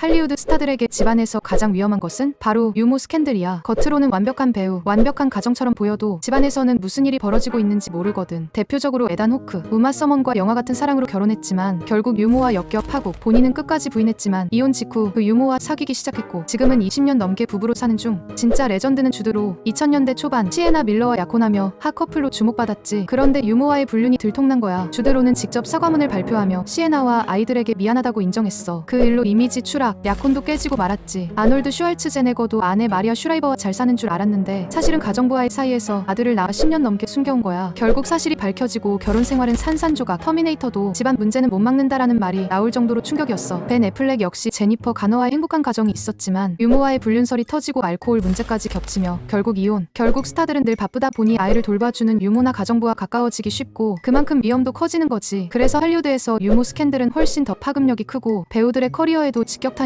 할리우드 스타들에게 집안에서 가장 위험한 것은 바로 유모 스캔들이야. 겉으로는 완벽한 배우, 완벽한 가정처럼 보여도 집안에서는 무슨 일이 벌어지고 있는지 모르거든. 대표적으로 에단 호크, 우마 서먼과 영화 같은 사랑으로 결혼했지만 결국 유모와 역겹하고 본인은 끝까지 부인했지만 이혼 직후 그 유모와 사귀기 시작했고 지금은 20년 넘게 부부로 사는 중. 진짜 레전드는 주드로 2000년대 초반 시에나 밀러와 약혼하며 핫커플로 주목받았지. 그런데 유모와의 불륜이 들통난 거야. 주드로는 직접 사과문을 발표하며 시에나와 아이들에게 미안하다고 인정했어. 그 일로 이미지 추락, 약혼도 깨지고 말았지. 아놀드 슈왈츠제네거도 아내 마리아 슈라이버와 잘 사는 줄 알았는데 사실은 가정부와의 사이에서 아들을 낳아 10년 넘게 숨겨온 거야. 결국 사실이 밝혀지고 결혼 생활은 산산조각. 터미네이터도 집안 문제는 못 막는다라는 말이 나올 정도로 충격이었어. 벤 애플렉 역시 제니퍼 가너와의 행복한 가정이 있었지만 유모와의 불륜설이 터지고 알코올 문제까지 겹치며 결국 이혼. 결국 스타들은 늘 바쁘다 보니 아이를 돌봐주는 유모나 가정부와 가까워지기 쉽고 그만큼 위험도 커지는 거지. 그래서 할리우드에서 유모 스캔들은 훨씬 더 파급력이 크고 배우들의 커리어에도 직격탄